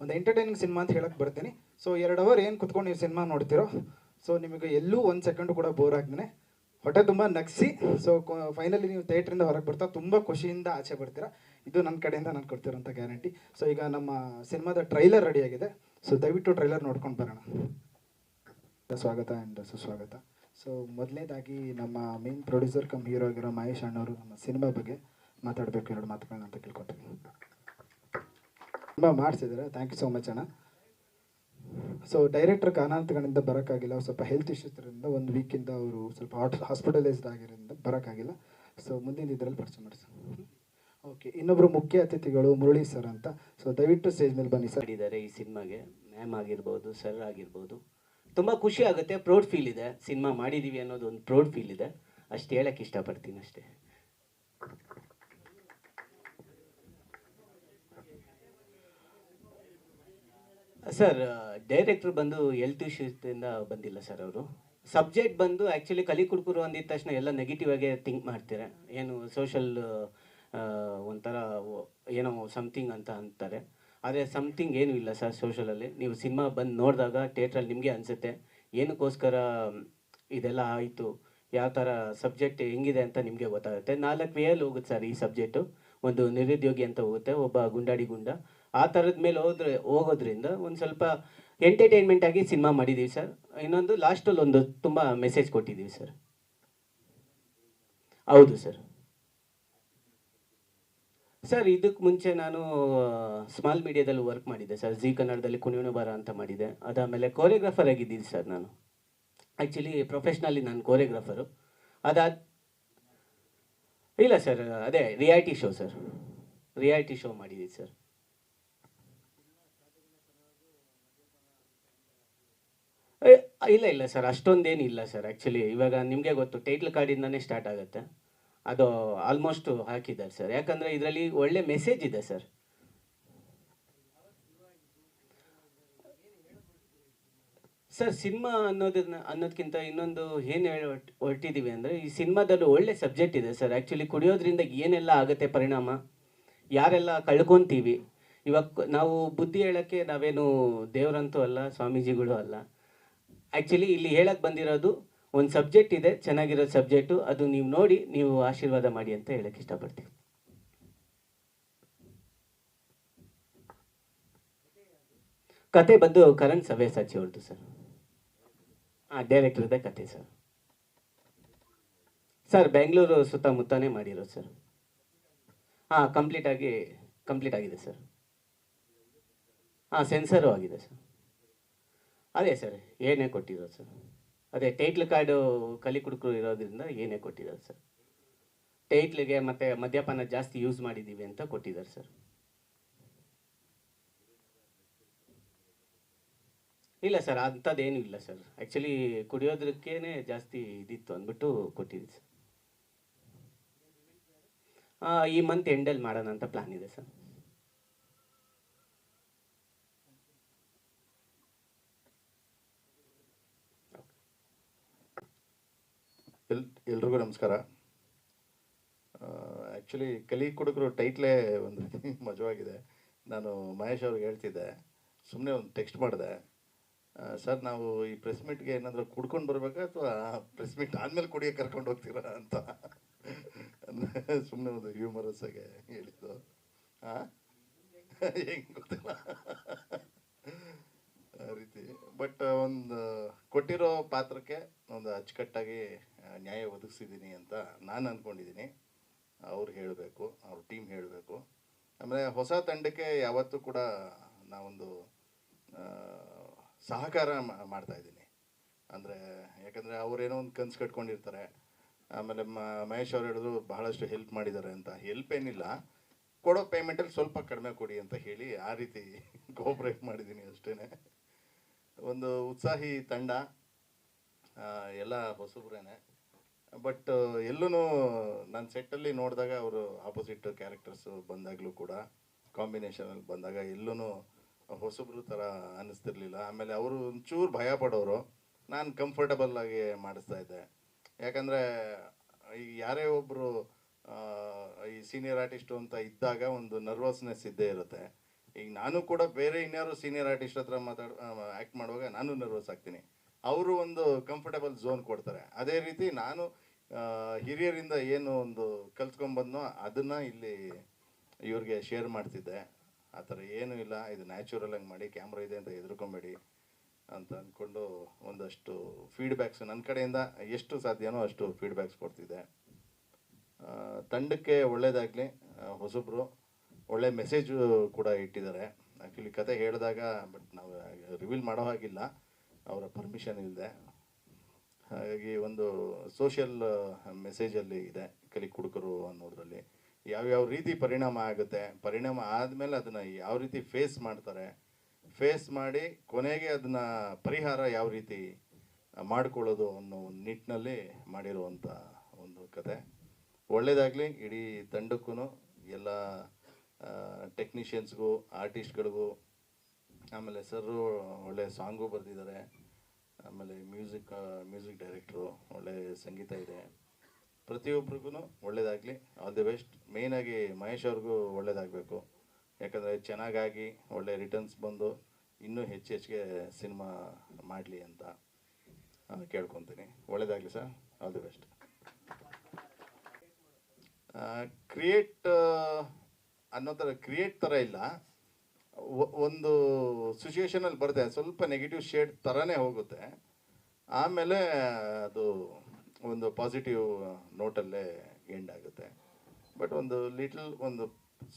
ಒಂದು entertaining cinema ಅಂತ ಹೇಳಕ್ಕೆ ಬರ್ತೀನಿ. ಸೊ ಎರಡು ಅವರ್ ಏನು ಕುತ್ಕೊಂಡು ನೀವು ಸಿನಿಮಾ ನೋಡ್ತಿರೋ ಸೊ ನಿಮಗೆ ಎಲ್ಲೂ ಒಂದು ಸೆಕೆಂಡ್ ಕೂಡ ಬೋರ್ ಆಗ್ತೀನಿ ಹೊಟ್ಟೆ ತುಂಬ ನಗಿಸಿ ಸೊ ಫೈನಲಿ ನೀವು ಥಿಯೇಟ್ರಿಂದ ಹೊರಗೆ ಬರ್ತಾ ತುಂಬ ಖುಷಿಯಿಂದ ಆಚೆ ಬರ್ತೀರಾ. ಇದು ನನ್ನ ಕಡೆಯಿಂದ ನಾನು ಕೊಡ್ತಿರೋಂಥ ಗ್ಯಾರಂಟಿ ಸೊ ಈಗ ನಮ್ಮ ಸಿನಿಮಾದ ಟ್ರೈಲರ್ ರೆಡಿ ಆಗಿದೆ. ಸೊ ದಯವಿಟ್ಟು ಟ್ರೈಲರ್ ನೋಡ್ಕೊಂಡು ಬರೋಣ. ಸ್ವಾಗತ ಆ್ಯಂಡ್ ಸುಸ್ವಾಗತ. ಸೊ ಮೊದಲನೇದಾಗಿ ನಮ್ಮ ಮೇನ್ ಪ್ರೊಡ್ಯೂಸರ್ ಕಮ್ ಹೀರೋ ಆಗಿರೋ ಮಹೇಶ್ ಅಣ್ಣವರು ನಮ್ಮ ಸಿನಿಮಾ ಬಗ್ಗೆ ಮಾತಾಡಬೇಕು. ಎರಡು ಮಾತುಗಳನ್ನ ಅಂತ ಕೇಳ್ಕೊತೀನಿ. ತುಂಬ ಮಾಡಿಸಿದ್ದಾರೆ. ಥ್ಯಾಂಕ್ ಯು ಸೋ ಮಚ್ ಅಣ್ಣ. ಸೊ ಡೈರೆಕ್ಟರ್ ಕಾರಣಾಂತಗಳಿಂದ ಬರೋಕ್ಕಾಗಿಲ್ಲ. ಸ್ವಲ್ಪ ಹೆಲ್ತ್ ಇಶ್ಯೂಸ್ ಇರೋದ್ರಿಂದ ಒಂದು ವೀಕಿಂದ ಅವರು ಸ್ವಲ್ಪ ಹಾಟ್ ಹಾಸ್ಪಿಟಲೈಸ್ಡ್ ಆಗಿರೋದ್ರಿಂದ ಬರೋಕ್ಕಾಗಿಲ್ಲ. ಸೊ ಮುಂದಿನ ಇದರಲ್ಲಿ ಪರಿಚಯ ಸರ್ ಓಕೆ ಇನ್ನೊಬ್ಬರು ಮುಖ್ಯ ಅತಿಥಿಗಳು ಮುರಳಿ ಸರ್ ಅಂತ. ಸೊ ದಯವಿಟ್ಟು ಸ್ಟೇಜ್ ಮೇಲೆ ಬನ್ನಿ ಸರ್ ಇದ್ದಾರೆ ಈ ಸಿನಿಮಾಗೆ. ಮ್ಯಾಮ್ ಆಗಿರ್ಬೋದು ಸರ್ ಆಗಿರ್ಬೋದು. ತುಂಬ ಖುಷಿ ಆಗುತ್ತೆ. ಪ್ರೌಡ್ ಫೀಲ್ ಇದೆ. ಸಿನಿಮಾ ಮಾಡಿದ್ದೀವಿ ಅನ್ನೋದು ಒಂದು ಪ್ರೌಡ್ ಫೀಲ್ ಇದೆ. ಅಷ್ಟು ಹೇಳಕ್ಕೆ ಇಷ್ಟಪಡ್ತೀನಿ ಅಷ್ಟೇ. ಸರ್ ಡೈರೆಕ್ಟ್ರ್ ಬಂದು ಎಲ್ ಟು ಇಶ್ಯೂಸಿಂದ ಬಂದಿಲ್ಲ ಸರ್ ಅವರು. ಸಬ್ಜೆಕ್ಟ್ ಬಂದು ಆ್ಯಕ್ಚುಲಿ ಕಲಿ ಕುಡ್ಕುರು ಅಂದಿದ ತಕ್ಷಣ ಎಲ್ಲ ನೆಗೆಟಿವ್ ಆಗಿ ಥಿಂಕ್ ಮಾಡ್ತಾರೆ. ಏನು ಸೋಷಲ್ ಒಂಥರ ಏನೋ ಸಮಥಿಂಗ್ ಅಂತ ಅಂತಾರೆ. ಆದರೆ ಸಮಥಿಂಗ್ ಏನೂ ಇಲ್ಲ ಸರ್ ಸೋಷಲಲ್ಲಿ ನೀವು ಸಿನಿಮಾ ಬಂದು ನೋಡಿದಾಗ ಥಿಯೇಟ್ರಲ್ಲಿ ನಿಮಗೆ ಅನಿಸುತ್ತೆ, ಏನಕ್ಕೋಸ್ಕರ ಇದೆಲ್ಲ ಆಯಿತು? ಯಾವ ಥರ ಸಬ್ಜೆಕ್ಟ್ ಹೆಂಗಿದೆ ಅಂತ ನಿಮಗೆ ಗೊತ್ತಾಗುತ್ತೆ? ನಾಲ್ಕು ವೇಯಲ್ಲಿ ಹೋಗುತ್ತೆ ಸರ್ ಈ ಸಬ್ಜೆಕ್ಟು ಒಂದು ನಿರುದ್ಯೋಗಿ ಅಂತ ಹೋಗುತ್ತೆ, ಒಬ್ಬ ಗುಂಡಾಡಿ ಗುಂಡ. ಆ ಥರದ ಮೇಲೆ ಹೋದ್ರೆ, ಹೋಗೋದ್ರಿಂದ ಒಂದು ಸ್ವಲ್ಪ ಎಂಟರ್ಟೈನ್ಮೆಂಟ್ ಆಗಿ ಸಿನಿಮಾ ಮಾಡಿದ್ದೀವಿ ಸರ್ ಇನ್ನೊಂದು ಲಾಸ್ಟಲ್ಲಿ ಒಂದು ತುಂಬ ಮೆಸೇಜ್ ಕೊಟ್ಟಿದ್ದೀವಿ ಸರ್ ಹೌದು ಸರ್ ಸರ್ ಇದಕ್ಕೆ ಮುಂಚೆ ನಾನು ಸ್ಮಾಲ್ ಮೀಡಿಯಾದಲ್ಲಿ ವರ್ಕ್ ಮಾಡಿದ್ದೆ ಸರ್ ಜಿ ಕನ್ನಡದಲ್ಲಿ ಕುಣಿಯೋಣ ಬರ ಅಂತ ಮಾಡಿದ್ದೆ. ಅದಾದಮೇಲೆ ಕೋರಿಯೋಗ್ರಾಫರ್ ಆಗಿದ್ದೀನಿ ಸರ್ ನಾನು. ಆ್ಯಕ್ಚುಲಿ ಪ್ರೊಫೆಷ್ನಲಿ ನಾನು ಕೋರಿಯೋಗ್ರಾಫರು ಅದಾದ, ಇಲ್ಲ ಸರ್ ಅದೇ reality show sir reality show ಮಾಡಿದ್ದೀವಿ ಸರ್ ಇಲ್ಲ ಇಲ್ಲ ಸರ್, ಅಷ್ಟೊಂದೇನು ಇಲ್ಲ ಸರ್ ಆ್ಯಕ್ಚುಲಿ ಇವಾಗ ನಿಮಗೆ ಗೊತ್ತು ಟೈಟ್ಲ್ ಕಾರ್ಡಿಂದನೇ ಸ್ಟಾರ್ಟ್ ಆಗುತ್ತೆ. ಅದು ಆಲ್ಮೋಸ್ಟು ಹಾಕಿದ್ದಾರೆ ಸರ್. ಯಾಕಂದರೆ ಇದರಲ್ಲಿ ಒಳ್ಳೆ ಮೆಸೇಜ್ ಇದೆ ಸರ್. ಸರ್, ಸಿನಿಮಾ ಅನ್ನೋದನ್ನ ಅನ್ನೋದಕ್ಕಿಂತ ಇನ್ನೊಂದು ಏನು ಹೇಳಿ ಹೊರ್ಟ್- ಹೊರಟಿದ್ದೀವಿ ಅಂದರೆ, ಈ ಸಿನಿಮಾದಲ್ಲಿ ಒಳ್ಳೆ ಸಬ್ಜೆಕ್ಟ್ ಇದೆ ಸರ್. ಆ್ಯಕ್ಚುಲಿ ಕುಡಿಯೋದ್ರಿಂದ ಏನೆಲ್ಲ ಆಗುತ್ತೆ ಪರಿಣಾಮ? ಯಾರೆಲ್ಲ ಕಳ್ಕೊತೀವಿ? ಇವಾಗ ನಾವು ಬುದ್ಧಿ ಹೇಳೋಕ್ಕೆ ನಾವೇನು ದೇವರಂತೂ ಅಲ್ಲ, ಸ್ವಾಮೀಜಿಗಳು ಅಲ್ಲ. ಆ್ಯಕ್ಚುಲಿ ಇಲ್ಲಿ ಹೇಳಕ್ಕೆ ಬಂದಿರೋದು ಒಂದು ಸಬ್ಜೆಕ್ಟ್ ಇದೆ ಚೆನ್ನಾಗಿರೋ ಸಬ್ಜೆಕ್ಟು ಅದು ನೀವು ನೋಡಿ, ನೀವು ಆಶೀರ್ವಾದ ಮಾಡಿ ಅಂತ ಹೇಳಕ್ಕೆ ಇಷ್ಟಪಡ್ತೀವಿ ಕತೆ ಬಂದು ಕರಣ್ ಸವ್ಯಸಾಚಿ ಅವ್ರದ್ದು ಸರ್. ಹಾಂ ಡೈರೆಕ್ಟರ್ದ ಕತೆ ಸರ್. ಸರ್, ಬೆಂಗಳೂರು ಸುತ್ತಮುತ್ತನೇ ಮಾಡಿರೋದು ಸರ್. ಹಾಂ ಕಂಪ್ಲೀಟ್ ಆಗಿ ಕಂಪ್ಲೀಟ್ ಆಗಿದೆ ಸರ್. ಹಾಂ ಸೆನ್ಸರು ಆಗಿದೆ ಸರ್. ಅದೇ ಸರ್, ಏನೇ ಕೊಟ್ಟಿರೋದು ಸರ್. ಅದೇ ಟೈಟ್ಲ್ ಕಾರ್ಡು ಕಲಿ ಕುಡುಕರು ಇರೋದ್ರಿಂದ ಏನೇ ಕೊಟ್ಟಿರೋದು ಸರ್. ಟೈಟ್ಲಿಗೆ ಮತ್ತು ಮದ್ಯಪಾನ ಜಾಸ್ತಿ ಯೂಸ್ ಮಾಡಿದ್ದೀವಿ ಅಂತ ಕೊಟ್ಟಿದ್ದಾರೆ ಸರ್. ಇಲ್ಲ ಸರ್, ಅಂಥದ್ದೇನೂ ಇಲ್ಲ ಸರ್. ಆ್ಯಕ್ಚುಲಿ ಕುಡಿಯೋದಕ್ಕೇನೆ ಜಾಸ್ತಿ ಇದಿತ್ತು ಅಂದ್ಬಿಟ್ಟು ಕೊಟ್ಟಿದ್ದೀವಿ ಸರ್. ಈ ಮಂತ್ ಎಂಡಲ್ಲಿ ಮಾಡೋಣ ಅಂತ ಪ್ಲ್ಯಾನ್ ಇದೆ ಸರ್ ಎಲ್ ಎಲ್ರಿಗೂ ನಮಸ್ಕಾರ. ಆ್ಯಕ್ಚುಲಿ ಕಲಿ ಕುಡುಗರು ಟೈಟ್ಲೇ ಒಂದು ಮಜವಾಗಿದೆ. ನಾನು ಮಹೇಶ್ ಅವ್ರಿಗೆ ಹೇಳ್ತಿದ್ದೆ. ಸುಮ್ಮನೆ ಒಂದು ಟೆಕ್ಸ್ಟ್ ಮಾಡಿದೆ. ಸರ್, ನಾವು ಈ ಪ್ರೆಸ್ ಮೀಟ್ಗೆ ಏನಾದರೂ ಕುಡ್ಕೊಂಡು ಬರಬೇಕಾ ಅಥವಾ ಪ್ರೆಸ್ ಮೀಟ್ ಆದಮೇಲೆ ಕುಡಿಯೋ ಕರ್ಕೊಂಡು ಹೋಗ್ತೀರಾ ಅಂತ? ಸುಮ್ಮನೆ ಒಂದು ಹ್ಯೂಮರಸ್ ಆಗಿ ಹೇಳಿದ್ದು. ಹಾಂ ಹೆಂಗೆ ಗೊತ್ತಿಲ್ಲ. ರೀತಿ. ಬಟ್ ಒಂದು ಕೊಟ್ಟಿರೋ ಪಾತ್ರಕ್ಕೆ ಒಂದು ಅಚ್ಚುಕಟ್ಟಾಗಿ ನ್ಯಾಯ ಒದಗಿಸಿದ್ದೀನಿ ಅಂತ ನಾನು ಅಂದ್ಕೊಂಡಿದ್ದೀನಿ ಅವ್ರು ಹೇಳಬೇಕು, ಅವ್ರ ಟೀಮ್ ಹೇಳಬೇಕು. ಆಮೇಲೆ ಹೊಸ ತಂಡಕ್ಕೆ ಯಾವತ್ತೂ ಕೂಡ ನಾವೊಂದು ಸಹಕಾರ ಮಾಡ್ತಾ ಇದ್ದೀನಿ. ಅಂದರೆ, ಯಾಕಂದರೆ ಅವರೇನೋ ಒಂದು ಕನ್ಸು ಕಟ್ಕೊಂಡಿರ್ತಾರೆ. ಆಮೇಲೆ ಮಹೇಶ್ ಅವ್ರು ಹೇಳಿದ್ರು ಬಹಳಷ್ಟು ಹೆಲ್ಪ್ ಮಾಡಿದ್ದಾರೆ ಅಂತ. ಹೆಲ್ಪ್ ಏನಿಲ್ಲ. ಕೊಡೋ ಪೇಮೆಂಟಲ್ಲಿ ಸ್ವಲ್ಪ ಕಡಿಮೆ ಕೊಡಿ ಅಂತ ಹೇಳಿ ಆ ರೀತಿ ಕೋಪ್ರೇಟ್ ಮಾಡಿದ್ದೀನಿ ಅಷ್ಟೇ ಒಂದು ಉತ್ಸಾಹಿ ತಂಡ ಎಲ್ಲ ಹೊಸಬ್ರೇನೆ. ಬಟ್ ಎಲ್ಲೂ ನಾನು ಸೆಟ್ಟಲ್ಲಿ ನೋಡಿದಾಗ ಅವರು ಆಪೋಸಿಟ್ ಕ್ಯಾರೆಕ್ಟರ್ಸು ಬಂದಾಗಲೂ ಕೂಡ ಕಾಂಬಿನೇಷನಲ್ಲಿ ಬಂದಾಗ ಎಲ್ಲೂ ಹೊಸಬ್ರು ಥರ ಅನ್ನಿಸ್ತಿರ್ಲಿಲ್ಲ. ಆಮೇಲೆ ಅವರು ಒಂಚೂರು ಭಯ ಪಡೋರು, ನಾನು ಕಂಫರ್ಟಬಲ್ ಆಗಿ ಮಾಡಿಸ್ತಾ ಇದ್ದೆ. ಯಾಕಂದರೆ ಈಗ ಯಾರೇ ಒಬ್ಬರು ಈ ಸೀನಿಯರ್ ಆರ್ಟಿಸ್ಟು ಅಂತ ಇದ್ದಾಗ ಒಂದು ನರ್ವಸ್ನೆಸ್ ಇದ್ದೇ ಇರುತ್ತೆ. ಈಗ ನಾನು ಕೂಡ ಬೇರೆ ಇನ್ಯಾರು ಸೀನಿಯರ್ ಆರ್ಟಿಸ್ಟ್ ಹತ್ರ ಮಾತಾಡ್ ಆ್ಯಕ್ಟ್ ಮಾಡುವಾಗ ನಾನು ನರ್ವಸ್ ಆಗ್ತೀನಿ. ಅವರು ಒಂದು ಕಂಫರ್ಟಬಲ್ ಝೋನ್ ಕೊಡ್ತಾರೆ. ಅದೇ ರೀತಿ ನಾನು ಹಿರಿಯರಿಂದ ಏನು ಒಂದು ಕಲ್ತ್ಕೊಂಡ್ಬಂದ್ನೋ ಅದನ್ನು ಇಲ್ಲಿ ಇವ್ರಿಗೆ ಶೇರ್ ಮಾಡ್ತಿದ್ದೆ. ಆ ಥರ ಏನೂ ಇಲ್ಲ, ಇದು ನ್ಯಾಚುರಲ್ ಹಂಗೆ ಮಾಡಿ ಕ್ಯಾಮ್ರಾ ಇದೆ ಅಂತ ಹೆದರ್ಕೊಂಬೇಡಿ ಅಂತ ಅಂದ್ಕೊಂಡು ಒಂದಷ್ಟು ಫೀಡ್ಬ್ಯಾಕ್ಸ್ ನನ್ನ ಕಡೆಯಿಂದ, ಎಷ್ಟು ಸಾಧ್ಯನೋ ಅಷ್ಟು ಫೀಡ್ಬ್ಯಾಕ್ಸ್ ಕೊಡ್ತಿದ್ದೆ. ತಂಡಕ್ಕೆ ಒಳ್ಳೆಯದಾಗಲಿ ಹೊಸಬ್ರು. ಒಳ್ಳೆ ಮೆಸೇಜು ಕೂಡ ಇಟ್ಟಿದ್ದಾರೆ. ಆ್ಯಕ್ಚುಲಿ ಕತೆ ಹೇಳಿದಾಗ ಬಟ್ ನಾವು ರಿವೀಲ್ ಮಾಡೋ ಹಾಗಿಲ್ಲ. ಅವರ ಪರ್ಮಿಷನ್ ಇಲ್ಲದೆ ಹಾಗಾಗಿ ಒಂದು ಸೋಷಿಯಲ್ ಮೆಸೇಜಲ್ಲಿ ಇದೆ, ಕಲಿ ಕುಡುಕರು ಅನ್ನೋದ್ರಲ್ಲಿ. ಯಾವ್ಯಾವ ರೀತಿ ಪರಿಣಾಮ ಆಗುತ್ತೆ? ಪರಿಣಾಮ ಆದಮೇಲೆ ಅದನ್ನು ಯಾವ ರೀತಿ ಫೇಸ್ ಮಾಡ್ತಾರೆ? ಫೇಸ್ ಮಾಡಿ ಕೊನೆಗೆ ಅದನ್ನು ಪರಿಹಾರ ಯಾವ ರೀತಿ ಮಾಡ್ಕೊಳ್ಳೋದು ಅನ್ನೋ ಒಂದು ನಿಟ್ಟಿನಲ್ಲಿ ಮಾಡಿರುವಂಥ ಒಂದು ಕತೆ. ಒಳ್ಳೆಯದಾಗಲಿ ಇಡೀ ತಂಡಕ್ಕೂ ಎಲ್ಲ ಟೆಕ್ನಿಷಿಯನ್ಸ್ಗೂ ಆರ್ಟಿಸ್ಟ್ಗಳಿಗೂ ಆಮೇಲೆ ಸರ್ರು ಒಳ್ಳೆ ಸಾಂಗು ಬರೆದಿದ್ದಾರೆ. ಆಮೇಲೆ ಮ್ಯೂಸಿಕ್ ಮ್ಯೂಸಿಕ್ ಡೈರೆಕ್ಟ್ರು ಒಳ್ಳೆ ಸಂಗೀತ ಇದೆ. ಪ್ರತಿಯೊಬ್ರಿಗೂ ಒಳ್ಳೇದಾಗಲಿ. ಆಲ್ ದಿ ಬೆಸ್ಟ್ ಮೇಯ್ನಾಗಿ ಮಹೇಶ್ ಅವ್ರಿಗೂ ಒಳ್ಳೇದಾಗಬೇಕು. ಯಾಕಂದರೆ ಚೆನ್ನಾಗಾಗಿ ಒಳ್ಳೆ ರಿಟರ್ನ್ಸ್ ಬಂದು ಇನ್ನೂ ಹೆಚ್ಚು ಹೆಚ್ಚಿಗೆ ಸಿನಿಮಾ ಮಾಡಲಿ ಅಂತ ಕೇಳ್ಕೊತೀನಿ. ಒಳ್ಳೇದಾಗಲಿ sir. All the best create ಅನ್ನೋ ಥರ ಕ್ರಿಯೇಟ್ ಥರ ಇಲ್ಲ ಒಂದು ಸಿಚುವೇಶನಲ್ಲಿ ಬರುತ್ತೆ ಸ್ವಲ್ಪ ನೆಗೆಟಿವ್ ಶೇಡ್ ಥರನೇ ಹೋಗುತ್ತೆ. ಆಮೇಲೆ ಅದು ಒಂದು ಪಾಸಿಟಿವ್ ನೋಟಲ್ಲೇ ಎಂಡ್ ಆಗುತ್ತೆ. ಬಟ್ ಒಂದು ಲಿಟಲ್ ಒಂದು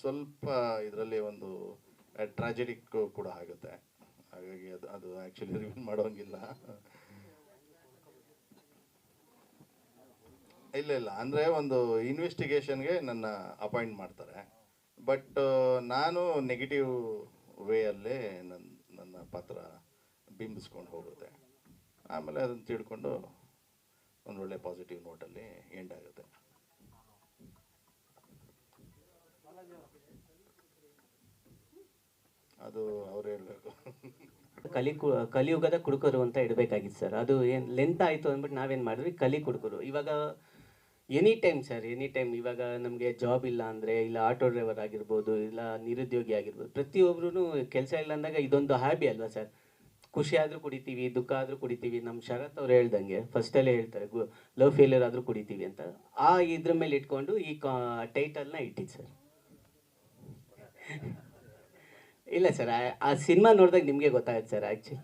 ಸ್ವಲ್ಪ ಇದರಲ್ಲಿ ಒಂದು ಟ್ರಾಜೆಡಿಕ್ ಕೂಡ ಆಗುತ್ತೆ. ಹಾಗಾಗಿ ಅದು ಅದು ಆ್ಯಕ್ಚುಲಿ ರಿವೀಲ್ ಮಾಡೋಂಗಿಲ್ಲ. ಇಲ್ಲ ಇಲ್ಲ. ಅಂದರೆ ಒಂದು ಇನ್ವೆಸ್ಟಿಗೇಷನ್ಗೆ ನನ್ನ ಅಪಾಯಿಂಟ್ ಮಾಡ್ತಾರೆ. ಬಟ್ ನಾನು ನೆಗೆಟಿವ್ ವೇಯಲ್ಲೇ ನನ್ನ ನನ್ನ ಪಾತ್ರ ಬಿಂಬಿಸ್ಕೊಂಡು ಹೋಗುತ್ತೆ. ಆಮೇಲೆ ಅದನ್ನು ತಿಳ್ಕೊಂಡು ಒಂದು ಒಳ್ಳೆ ಪಾಸಿಟಿವ್ ನೋಟಲ್ಲಿ ಎಂಡ್ ಆಗುತ್ತೆ. ಅದು ಅವ್ರು ಹೇಳಬೇಕು. ಕಲಿ ಕಲಿಯುಗದ ಕುಡುಕರು ಅಂತ ಇಡಬೇಕಾಗಿತ್ತು ಸರ್. ಅದು ಏನು ಲೆಂತ್ ಆಯಿತು ಅಂದ್ಬಿಟ್ಟು ನಾವೇನು ಮಾಡಿದ್ವಿ? ಕಲಿ ಕುಡುಕರು. ಇವಾಗ any time sir any time ಇವಾಗ ನಮಗೆ ಜಾಬ್ ಇಲ್ಲ ಅಂದರೆ, ಇಲ್ಲ ಆಟೋ ಡ್ರೈವರ್ ಆಗಿರ್ಬೋದು, ಇಲ್ಲ ನಿರುದ್ಯೋಗಿ ಆಗಿರ್ಬೋದು ಪ್ರತಿಯೊಬ್ಬರೂ ಕೆಲಸ ಇಲ್ಲ ಅಂದಾಗ ಇದೊಂದು ಹ್ಯಾಬಿ ಅಲ್ವಾ ಸರ್ ಖುಷಿ ಆದರೂ ಕುಡಿತೀವಿ, ದುಃಖ ಆದರೂ ಕುಡಿತೀವಿ. ನಮ್ಮ ಶರತ್ ಅವ್ರು ಹೇಳ್ದಂಗೆ ಫಸ್ಟಲ್ಲೇ ಹೇಳ್ತಾರೆ ಲವ್ ಫೇಲಿಯರ್ ಆದರೂ ಕುಡಿತೀವಿ ಅಂತ. ಆ ಇದ್ರ ಮೇಲೆ ಇಟ್ಕೊಂಡು ಈ ಕಾ ಟೈಟಲ್ನ ಇಟ್ಟಿದ್ದು ಸರ್ ಇಲ್ಲ ಸರ್ ಆ ಸಿನಿಮಾ ನೋಡಿದಾಗ ನಿಮಗೆ ಗೊತ್ತಾಗುತ್ತೆ ಸರ್ ಆ್ಯಕ್ಚುಲಿ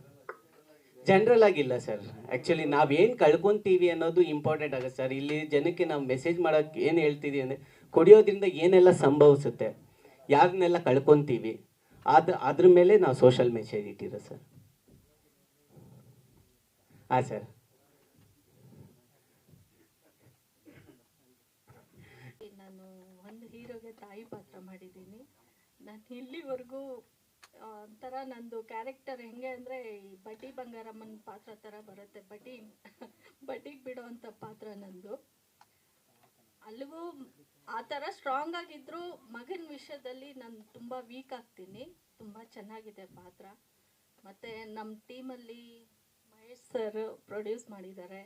ಜನರಲ್ ಆಗಿಲ್ಲ ಸರ್ ಆ್ಯಕ್ಚುಲಿ ನಾವೇನು ಕಳ್ಕೊತೀವಿ ಅನ್ನೋದು ಇಂಪಾರ್ಟೆಂಟ್ ಆಗುತ್ತೆ ಸರ್ ಇಲ್ಲಿ ಜನಕ್ಕೆ ನಾವು ಮೆಸೇಜ್ ಮಾಡೋಕ್ಕೆ ಏನು ಹೇಳ್ತೀವಿ ಅಂದರೆ, ಕುಡಿಯೋದ್ರಿಂದ ಏನೆಲ್ಲ ಸಂಭವಿಸುತ್ತೆ ಯಾರನ್ನೆಲ್ಲ ಕಳ್ಕೊತೀವಿ, ಅದು, ಅದ್ರ ಮೇಲೆ ನಾವು ಸೋಷಲ್ ಮೆಸೇಜ್ ಇಟ್ಟಿರೋ ಸರ್ ಹಾಂ ಸರ್ ನಾನು ಒಂದು ಹೀರೋಗೆ ತಾಯಿ ಪಾತ್ರ ಮಾಡಿದ್ದೀನಿ. ನಾನು ಇಲ್ಲಿವರೆಗೂ ಒಂಥರ ನಂದು ಕ್ಯಾರೆಕ್ಟರ್ ಹೆಂಗೆ ಅಂದರೆ ಈ ಬಡ್ಡಿ ಬಂಗಾರಮ್ಮನ ಪಾತ್ರ ಥರ ಬರುತ್ತೆ. ಬಡ್ಡಿ ಬಿಡೋ ಅಂಥ ಪಾತ್ರ ನಂದು. ಅಲ್ಲಿಗೂ ಆ ಥರ ಸ್ಟ್ರಾಂಗ್ ಆಗಿದ್ರು ಮಗನ ವಿಷಯದಲ್ಲಿ ನಾನು ತುಂಬ ವೀಕ್ ಆಗ್ತೀನಿ. ತುಂಬ ಚೆನ್ನಾಗಿದೆ ಪಾತ್ರ. ಮತ್ತು ನಮ್ಮ ಟೀಮಲ್ಲಿ ಮಹೇಶ್ ಸರ್ ಪ್ರೊಡ್ಯೂಸ್ ಮಾಡಿದ್ದಾರೆ.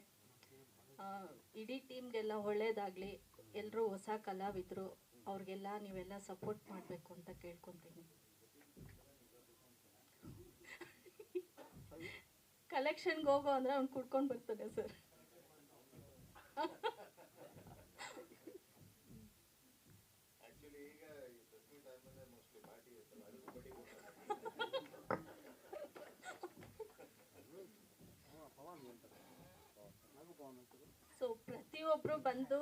ಇಡೀ ಟೀಮ್ಗೆಲ್ಲ ಒಳ್ಳೇದಾಗಲಿ. ಎಲ್ಲರೂ ಹೊಸ ಕಲಾವಿದ್ರು. ಅವ್ರಿಗೆಲ್ಲ ನೀವೆಲ್ಲ ಸಪೋರ್ಟ್ ಮಾಡಬೇಕು ಅಂತ ಕೇಳ್ಕೊತೀನಿ. ಕಲೆಕ್ಷನ್ಗೆ ಹೋಗೋ ಅಂದರೆ ಅವ್ನು ಕುಡ್ಕೊಂಡು ಬರ್ತಾನೆ ಸರ್ ಸೊ ಪ್ರತಿಯೊಬ್ಬರು ಬಂದು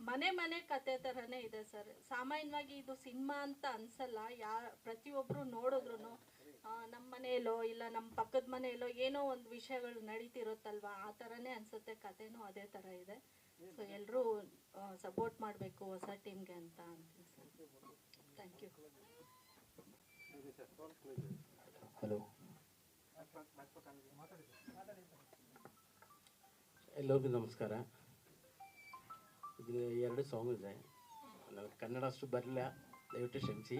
ಮನೆ ಮನೆ ಕತೆ ಥರನೇ ಇದೆ ಸರ್ ಸಾಮಾನ್ಯವಾಗಿ ಇದು ಸಿನಿಮಾ ಅಂತ ಅನ್ಸಲ್ಲ. ಯಾ ಪ್ರತಿಯೊಬ್ಬರು ನೋಡಿದ್ರು ನಮ್ಮ ಮನೆಯಲ್ಲೋ ಇಲ್ಲ ನಮ್ಮ ಪಕ್ಕದ ಮನೆಯಲ್ಲೋ ಏನೋ ಒಂದು ವಿಷಯಗಳು ನಡೀತಿರುತ್ತಲ್ವಾ? ಆ ಥರನೇ ಅನ್ಸುತ್ತೆ ಕಥೆನೂ ಅದೇ ಥರ ಇದೆ. ಸೊ ಎಲ್ಲರೂ ಸಪೋರ್ಟ್ ಮಾಡಬೇಕು ಹೊಸ ಟೀಮ್ಗೆ ಅಂತ ಅಂತೀನಿ ಸರ್. ಥ್ಯಾಂಕ್ ಯು ಹಲೋ ಎಲ್ಲರಿಗೂ ನಮಸ್ಕಾರ. ಇದು ಎರಡು ಸಾಂಗ್ ಇದೆ. ನನಗೆ ಕನ್ನಡ ಅಷ್ಟು ಬರಲಿಲ್ಲ. ದಯವಿಟ್ಟು ಕ್ಷಮಿಸಿ.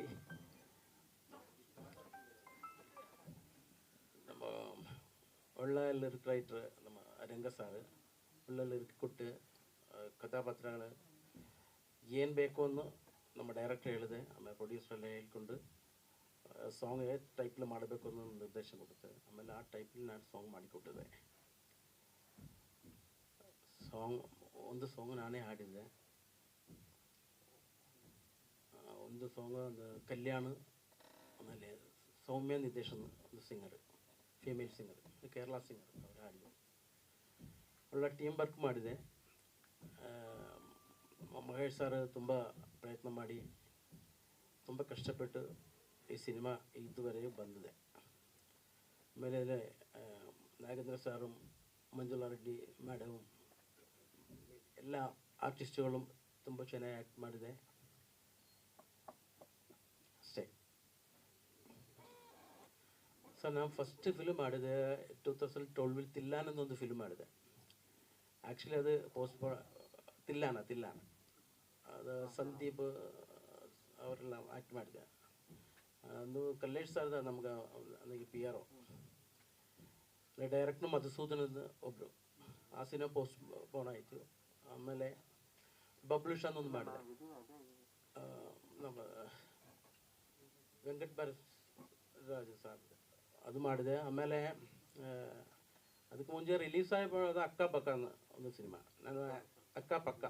ಒಳ್ಳೆ ಲಿರಿಕ್ ರೈಟ್ರ್ ನಮ್ಮ ರಂಗ ಸಾರ್ ಒಳ್ಳೆ ಲಿರಿಕ್ ಕೊಟ್ಟು ಆ, ಕಥಾಪಾತ್ರಗಳು ಏನು ಬೇಕು ಅನ್ನೋ ನಮ್ಮ ಡೈರೆಕ್ಟರ್ ಹೇಳಿದೆ ಆಮೇಲೆ ಪ್ರೊಡ್ಯೂಸರ್ ಎಲ್ಲ ಹೇಳ್ಕೊಂಡು ಸಾಂಗ್ ಟೈಪ್ಲಿ ಮಾಡಬೇಕು ಅನ್ನೋ ಒಂದು ನಿರ್ದೇಶನ ಕೊಡುತ್ತೆ ಆಮೇಲೆ ಆ ಟೈಪ್ಲಿ ನಾನು ಸಾಂಗ್ ಮಾಡಿಕೊಟ್ಟಿದ್ದೆ ಸಾಂಗ್ ಒಂದು ಸಾಂಗ್ ನಾನೇ ಹಾಡಿದ್ದೆ ಆ, ಒಂದು ಸಾಂಗ್ ಒಂದು ಕಲ್ಯಾಣ ಆಮೇಲೆ ಸೌಮ್ಯ ನಿರ್ದೇಶನ ಒಂದು singer female singer Kerala singer ಅವ್ರು ಹಾಡಿದ್ರು ಒಳ್ಳೆ ಟೀಮ್ ವರ್ಕ್ ಮಾಡಿದೆ. ಮಹೇಶ್ ಸರ್ ತುಂಬ ಪ್ರಯತ್ನ ಮಾಡಿ, ತುಂಬ ಕಷ್ಟಪಟ್ಟು ಈ ಸಿನಿಮಾ ಇದುವರೆಗೂ ಬಂದಿದೆ. ಆಮೇಲೆ ನಾಗೇಂದ್ರ ಸಾರು ಮಂಜುಳಾ ರೆಡ್ಡಿ ಮೇಡಮ್ ಎಲ್ಲ ಆರ್ಟಿಸ್ಟ್ಗಳು ತುಂಬ ಚೆನ್ನಾಗಿ ಆ್ಯಕ್ಟ್ ಮಾಡಿದೆ ಅಷ್ಟೇ ಸರ್ ನಾನು ಫಸ್ಟ್ ಫಿಲ್ಮ್ ಮಾಡಿದೆ ಟೂ ತೌಸಂಡ್ ಟ್ವೆಲ್ವಿಲ್ ತಿಲ್ಲ ಅನ್ನೋದು ಒಂದು ಫಿಲ್ಮ್ ಮಾಡಿದೆ ಆ್ಯಕ್ಚುಲಿ ಅದು ಪೋಸ್ಟ್ ತಿಲ್ಲಾನ ತಿಲ್ಲಾನ ಅದು ಸಂದೀಪ್ ಅವರೆಲ್ಲ ಆ್ಯಕ್ಟ್ ಮಾಡಿದೆ ಅದು ಕಲ್ಲೇಶ್ ಸರ್ದ ನಮ್ಗೆ ನನಗೆ ಪಿ ಆರ್ ಡೈರೆಕ್ಟ್ನು ಮಧುಸೂದನದ ಒಬ್ಬರು ಆ ಸಿನಿಮಾ ಪೋಸ್ಟ್ ಪೋನ್ ಆಯಿತು ಆಮೇಲೆ ಬಬ್ಲುಷನ್ ಒಂದು ಮಾಡಿದೆ ಆ, ನಮ್ಮ ವೆಂಕಟ್ ಬರ್ ರಾಜು ಸರ್ ಅದು ಮಾಡಿದೆ. ಆಮೇಲೆ ಅದಕ್ಕೆ ಮುಂಚೆ ರಿಲೀಸ್ ಆಗಿರೋದು ಅಕ್ಕ ಪಕ್ಕ ಒಂದು ಸಿನಿಮಾ. ನಾನು ಅಕ್ಕ ಪಕ್ಕ.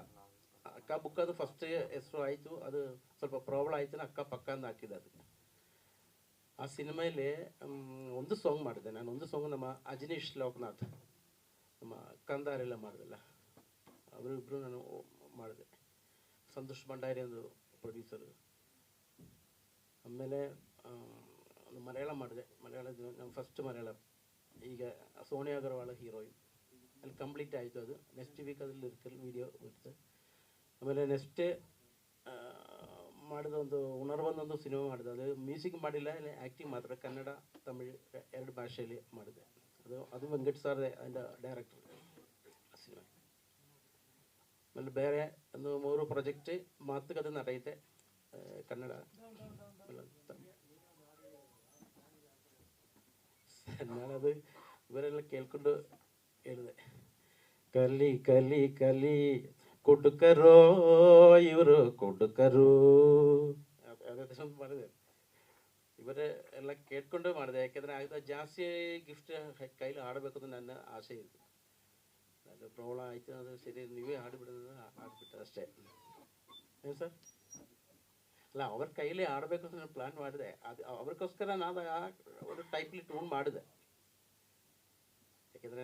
ಅಕ್ಕ ಬುಕ್ ಅದು ಫಸ್ಟ್ ಹೆಸರು ಆಯಿತು. ಅದು ಸ್ವಲ್ಪ ಪ್ರಾಬ್ಲಮ್ ಆಯಿತು ಅಕ್ಕ ಪಕ್ಕ ಅಂತ ಹಾಕಿದೆ ಅದಕ್ಕೆ. ಆ ಸಿನಿಮೆಯಲ್ಲಿ ಒಂದು ಸಾಂಗ್ ಮಾಡಿದೆ ನಾನು. ಒಂದು ಸಾಂಗ್ ನಮ್ಮ ಅಜನೀಶ್ ಲೋಕನಾಥ್, ನಮ್ಮ ಕಂದಾರೆಲ್ಲ ಮಾಡಿದೆಲ್ಲ ಅವರಿಬ್ಬರು ನಾನು ಮಾಡಿದೆ. ಸಂತೋಷ್ ಭಂಡಾರಿ ಒಂದು ಪ್ರೊಡ್ಯೂಸರು ಆಮೇಲೆ ಮಲಯಾಳ ಮಾಡಿದೆ ಮಲಯಾಳ ನಮ್ಮ ಫಸ್ಟ್ ಮಲಯಾಳ ಈಗ ಸೋನಿಯಾ ಅಗರ್ವಾಳ ಹೀರೋಯಿನ್ ಅಲ್ಲಿ ಕಂಪ್ಲೀಟ್ ಆಯಿತು ಅದು ನೆಕ್ಸ್ಟ್ ವೀಕ್ ಅದ್ರಲ್ಲಿ ಇರ್ತಲ್ಲ ವೀಡಿಯೋ ಇರುತ್ತೆ ಆಮೇಲೆ ನೆಕ್ಸ್ಟ್ ಮಾಡಿದ ಒಂದು ಉಣರ್ವೊಂದೊಂದು ಸಿನಿಮಾ ಮಾಡಿದೆ ಅದು ಮ್ಯೂಸಿಕ್ ಮಾಡಿಲ್ಲ ಆ್ಯಕ್ಟಿಂಗ್ ಮಾತ್ರ ಕನ್ನಡ ತಮಿಳ್ ಎರಡು ಭಾಷೆಯಲ್ಲಿ ಮಾಡಿದೆ ಅದು ಅದು Venkat sir and director cinema ಆಮೇಲೆ ಬೇರೆ ಒಂದು ಮೂರು ಪ್ರಾಜೆಕ್ಟ್ ಮಾತುಕತೆ ನಡೆಯುತ್ತೆ ಆ, ಕನ್ನಡ ಆಮೇಲೆ ತಮಿಳ್. ನಾನದು ಇವರೆಲ್ಲ ಕೇಳ್ಕೊಂಡು ಹೇಳಿದೆ ಕಲಿ ಕಲಿ ಕಲಿ ಕುಡುಕರೋ ಇವರು ಕುಡುಕರು ಅದಕ್ಕೆ ಸ್ವಲ್ಪ ಮಾಡಿದೆ ಇವರೇ ಎಲ್ಲ ಕೇಳ್ಕೊಂಡು ಮಾಡಿದೆ ಯಾಕೆಂದರೆ ಆಗ ಜಾಸ್ತಿ ಗಿಫ್ಟ್ ಕೈಲಿ ಆಡಬೇಕು ಅಂತ ನನ್ನ ಆಸೆ ಇತ್ತು ಅದು ಪ್ರಾಬ್ಲಮ್ ಆಯಿತು ಅದು ಸರಿ ನೀವೇ ಆಡಿಬಿಡೋದು ಆಡ್ಬಿಟ್ಟೆ ಅಷ್ಟೇ ಏನು ಸರ್ ಅಲ್ಲ, ಅವ್ರ ಕೈಲಿ ಆಡಬೇಕು ಅಂತ ನಾನು ಪ್ಲ್ಯಾನ್ ಮಾಡಿದೆ. ಅದು ಅವ್ರಿಗೋಸ್ಕರ ನಾನು ಒಂದು ಟೈಪ್ಲಿ ಟ್ಯೂನ್ ಮಾಡಿದೆ. ಯಾಕೆಂದರೆ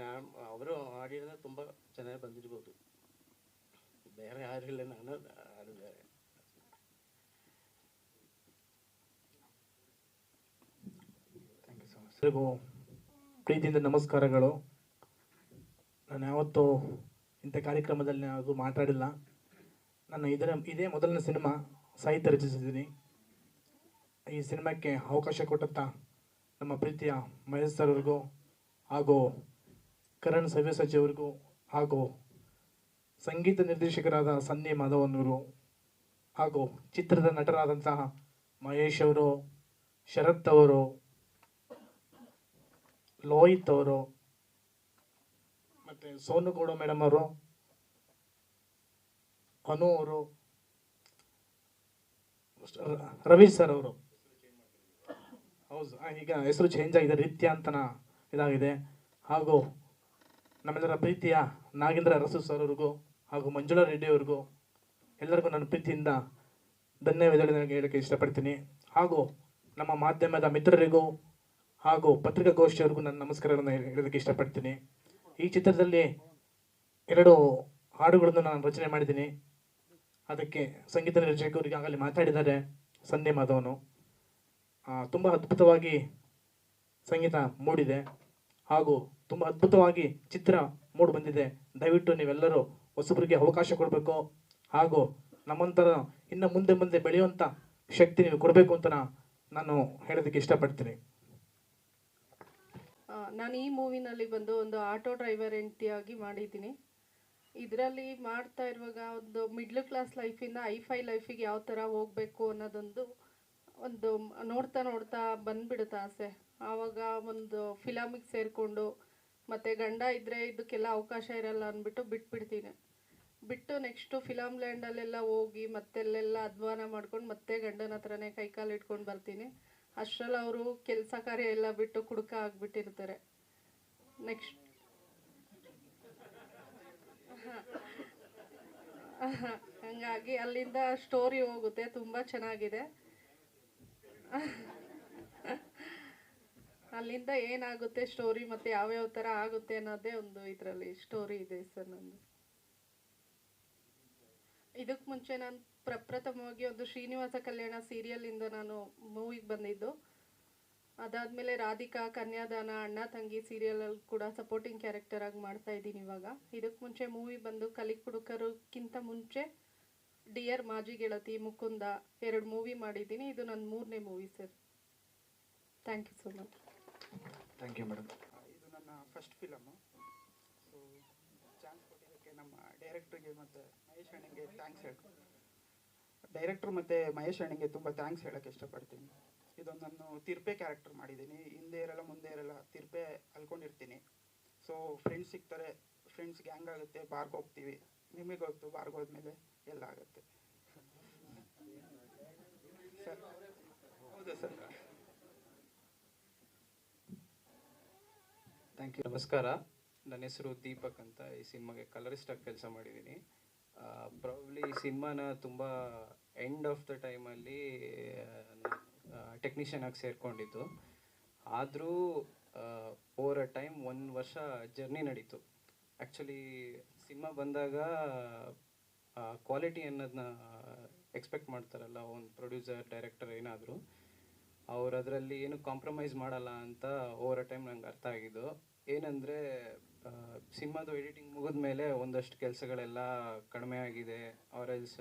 ಅವರು ಹಾಡಿದ್ರೆ ತುಂಬ ಚೆನ್ನಾಗಿ ಬಂದಿರ್ಬೋದು. ಬೇರೆ ಯಾರು ಇಲ್ಲ, ನಾನು ಮಚ್ ಎಲ್ರಿಗೂ ಪ್ರೀತಿಯಿಂದ ನಮಸ್ಕಾರಗಳು. ನಾನು ಯಾವತ್ತೂ ಇಂಥ ಕಾರ್ಯಕ್ರಮದಲ್ಲಿ ನಾನು ಮಾತಾಡಿಲ್ಲ. ನಾನು ಇದರ, ಇದೇ ಮೊದಲನೇ ಸಿನಿಮಾ. ಸಾಹಿತ್ಯ ರಚಿಸಿದ್ದೀನಿ ಈ ಸಿನಿಮಾಕ್ಕೆ ಅವಕಾಶ ಕೊಟ್ಟಂಥ ನಮ್ಮ ಪ್ರೀತಿಯ ಮಹೇಶ್ ಸರ್ ಅವ್ರಿಗೂ ಹಾಗೂ ಕರಣ್ ಸವ್ಯಸಾಚಿ ಅವರಿಗೂ ಹಾಗೂ ಸಂಗೀತ ನಿರ್ದೇಶಕರಾದ ಸನ್ನಿ ಮಾಧವನವರು ಹಾಗೂ ಚಿತ್ರದ ನಟರಾದಂತಹ ಮಹೇಶ್ ಅವರು, ಶರತ್ ಅವರು, ಲೋಹಿತ್ ಅವರು, ಮತ್ತು ಸೋನುಗೌಡ ಮೇಡಮ್ ಅವರು, ಅನು ಅವರು ರ- ರವಿ ಸರ್ ಅವರು. ಹೌದು ಈಗ ಹೆಸರು ಚೇಂಜ್ ಆಗಿದೆ, ರೀತ್ಯ ಅಂತನ ಇದಾಗಿದೆ. ಹಾಗೂ ನಮ್ಮೆಲ್ಲರ ಪ್ರೀತಿಯ ನಾಗೇಂದ್ರ ಅರಸು ಸರ್ ಅವ್ರಿಗೂ ಹಾಗೂ ಮಂಜುಳಾ ರೆಡ್ಡಿ ಅವ್ರಿಗೂ ಎಲ್ಲರಿಗೂ ನನ್ನ ಪ್ರೀತಿಯಿಂದ ಧನ್ಯವಾದಗಳನ್ನು ಹೇಳೋಕ್ಕೆ ಇಷ್ಟಪಡ್ತೀನಿ. ಹಾಗೂ ನಮ್ಮ ಮಾಧ್ಯಮದ ಮಿತ್ರರಿಗೂ ಹಾಗೂ ಪತ್ರಿಕಾಗೋಷ್ಠಿಯವರಿಗೂ ನನ್ನ ನಮಸ್ಕಾರಗಳನ್ನು ಹೇಳೋದಕ್ಕೆ ಇಷ್ಟಪಡ್ತೀನಿ. ಈ ಚಿತ್ರದಲ್ಲಿ ಎರಡು ಹಾಡುಗಳನ್ನು ನಾನು ರಚನೆ ಮಾಡಿದ್ದೀನಿ. ಅದಕ್ಕೆ ಸಂಗೀತ ನಿರ್ದೇಶಕರು ಈಗಾಗಲೇ ಮಾತಾಡಿದ್ದಾರೆ ಸಂಧ್ಯಾ ಮಾಧವನು. ತುಂಬ ಅದ್ಭುತವಾಗಿ ಸಂಗೀತ ಮೂಡಿದೆ ಹಾಗೂ ತುಂಬ ಅದ್ಭುತವಾಗಿ ಚಿತ್ರ ಮೂಡಿ ಬಂದಿದೆ. ದಯವಿಟ್ಟು ನೀವೆಲ್ಲರೂ ಹೊಸಬರಿಗೆ ಅವಕಾಶ ಕೊಡಬೇಕು ಹಾಗೂ ನಮ್ಮಂತರ ಇನ್ನು ಮುಂದೆ ಮುಂದೆ ಬೆಳೆಯುವಂಥ ಶಕ್ತಿ ನೀವು ಕೊಡಬೇಕು ಅಂತ ನಾನು ಹೇಳೋದಕ್ಕೆ ಇಷ್ಟಪಡ್ತೀನಿ. ನಾನು ಈ ಮೂವಿನಲ್ಲಿ ಬಂದು ಒಂದು ಆಟೋ ಡ್ರೈವರ್ ಎಂಟಿಯಾಗಿ ಮಾಡಿದ್ದೀನಿ. ಇದರಲ್ಲಿ ಮಾಡ್ತಾ ಇರುವಾಗ ಒಂದು ಮಿಡ್ಲ್ ಕ್ಲಾಸ್ ಲೈಫಿಂದ ಹೈ ಫೈ ಲೈಫಿಗೆ ಯಾವ ಥರ ಹೋಗಬೇಕು ಅನ್ನೋದೊಂದು ಒಂದು ನೋಡ್ತಾ ನೋಡ್ತಾ ಬಂದ್ಬಿಡುತ್ತೆ ಆಸೆ. ಆವಾಗ ಒಂದು ಫಿಲಮಿಗೆ ಸೇರಿಕೊಂಡು ಮತ್ತು ಗಂಡ ಇದ್ದರೆ ಇದಕ್ಕೆಲ್ಲ ಅವಕಾಶ ಇರಲ್ಲ ಅಂದ್ಬಿಟ್ಟು ಬಿಟ್ಬಿಡ್ತೀನಿ. ಬಿಟ್ಟು ನೆಕ್ಸ್ಟು ಫಿಲಮ್ ಲ್ಯಾಂಡಲ್ಲೆಲ್ಲ ಹೋಗಿ ಮತ್ತೆ ಅಲ್ಲೆಲ್ಲ ಅಧ್ವಾನ ಮಾಡ್ಕೊಂಡು ಮತ್ತೆ ಗಂಡನ ಹತ್ರನೇ ಕೈಕಾಲು ಇಟ್ಕೊಂಡು ಬರ್ತೀನಿ. ಅಷ್ಟರಲ್ಲಿ ಅವರು ಕೆಲಸ ಕಾರ್ಯ ಎಲ್ಲ ಬಿಟ್ಟು ಕುಡುಕ ಆಗಿಬಿಟ್ಟಿರ್ತಾರೆ. ನೆಕ್ಸ್ಟ್ ಹಂಗಾಗಿ ಅಲ್ಲಿಂದ ಸ್ಟೋರಿ ಹೋಗುತ್ತೆ, ತುಂಬ ಚೆನ್ನಾಗಿದೆ. ಅಲ್ಲಿಂದ ಏನಾಗುತ್ತೆ ಸ್ಟೋರಿ ಮತ್ತೆ ಯಾವ್ಯಾವ ಥರ ಆಗುತ್ತೆ ಅನ್ನೋದೇ ಒಂದು ಇದರಲ್ಲಿ ಸ್ಟೋರಿ ಇದೆ ಸರ್ ನಂದು. ಇದಕ್ಕೆ ಮುಂಚೆ ನಾನು ಪ್ರಪ್ರಥಮವಾಗಿ ಒಂದು ಶ್ರೀನಿವಾಸ ಕಲ್ಯಾಣ ಸೀರಿಯಲಿಂದ ನಾನು ಮೂವಿಗೆ ಬಂದಿದ್ದು. ಅದಾದಮೇಲೆ ರಾಧಿಕಾ ಕನ್ಯಾದಾನ ಅಣ್ಣ ತಂಗಿ ಸೀರಿಯಲಲ್ಲಿ ಕೂಡ ಸಪೋರ್ಟಿಂಗ್ ಕ್ಯಾರೆಕ್ಟರ್ ಆಗಿ ಮಾಡ್ತಾ ಇದ್ದೀನಿ ಇವಾಗ. ಇದಕ್ಕೆ ಮುಂಚೆ ಮೂವಿ ಬಂದು ಕಲಿ ಕುಡುಕರುಕ್ಕಿಂತ ಮುಂಚೆ ಡಿಯರ್ ಮಾಜಿ ಗೆಳತಿ ಮುಕುಂದ ಎರಡು ಮೂವಿ ಮಾಡಿದ್ದೀನಿ. ಇದು ನನ್ನ ಮೂರನೇ movie sir thank you so much thank you madam ಇದು ನನ್ನ ಫಸ್ಟ್ ಫಿಲಮು ಸೊ ಚಾನ್ಸ್ ಕೊಟ್ಟಿದ್ದಕ್ಕೆ ನಮ್ಮ ಡೈರೆಕ್ಟ್ರಿಗೆ ಮತ್ತು ಮಹೇಶ್ ಅಣ್ಣಂಗೆ ಥ್ಯಾಂಕ್ಸ್ ಹೇಳಿ. ಡೈರೆಕ್ಟ್ರು ಮತ್ತು ಮಹೇಶ್ ಅಣ್ಣಂಗೆ ತುಂಬ ಥ್ಯಾಂಕ್ಸ್ ಹೇಳೋಕ್ಕೆ ಇಷ್ಟಪಡ್ತೀನಿ. ಇದೊಂದು ನಾನು ತಿರ್ಪೆ ಕ್ಯಾರೆಕ್ಟರ್ ಮಾಡಿದ್ದೀನಿ. ಹಿಂದೆ ಇರಲ್ಲ, ಮುಂದೆ ಇರಲ್ಲ, ತಿರ್ಪೆ ಅಲ್ಕೊಂಡಿರ್ತೀನಿ. ಸೊ ಫ್ರೆಂಡ್ಸ್ ಸಿಗ್ತಾರೆ ಫ್ರೆಂಡ್ಸ್ ಗ್ಯಾಂಗ್ ಆಗುತ್ತೆ ಬಾರ್ಗೆ ಹೋಗ್ತೀವಿ. ನಿಮಗೆ ಗೊತ್ತು ಬಾರ್ಗೆ ಹೋದ್ಮೇಲೆ ಎಲ್ಲ ಆಗುತ್ತೆ. ಸರ್ ಹೌದಾ ಸರ್ ಥ್ಯಾಂಕ್ ಯು ನಮಸ್ಕಾರ. ನನ್ನ ಹೆಸರು ದೀಪಕ್ ಅಂತ ಈ ಸಿನಿಮಾಗೆ ಕಲರಿಸ್ಟ್ ಆಗಿ ಕೆಲಸ ಮಾಡಿದ್ದೀನಿ. ಪ್ರಾಬ್ಲಿ ಈ ಸಿನಿಮಾನ ತುಂಬ ಎಂಡ್ ಆಫ್ ದ ಟೈಮಲ್ಲಿ ಟೆಕ್ನಿಷಿಯನ್ ಆಗಿ ಸೇರಿಕೊಂಡಿದ್ದು. ಆದರೂ ಓವರ್ ಅ ಟೈಮ್ ಒಂದು ವರ್ಷ ಜರ್ನಿ ನಡೀತು. ಆ್ಯಕ್ಚುಲಿ ಸಿನಿಮಾ ಬಂದಾಗ ಕ್ವಾಲಿಟಿ ಅನ್ನೋದನ್ನ ಎಕ್ಸ್ಪೆಕ್ಟ್ ಮಾಡ್ತಾರಲ್ಲ ಒಂದು ಪ್ರೊಡ್ಯೂಸರ್ ಡೈರೆಕ್ಟರ್ ಏನಾದರೂ. ಅವ್ರು ಅದರಲ್ಲಿ ಏನು ಕಾಂಪ್ರಮೈಸ್ ಮಾಡಲ್ಲ ಅಂತ ಓವರ್ ಟೈಮ್ ನಂಗೆ ಅರ್ಥ ಆಗಿದ್ದು. ಏನಂದರೆ ಸಿನಿಮಾದು ಎಡಿಟಿಂಗ್ ಮುಗಿದ ಮೇಲೆ ಒಂದಷ್ಟು ಕೆಲಸಗಳೆಲ್ಲ ಕಡಿಮೆ ಆಗಿದೆ. ಆರೆಲ್ಸ್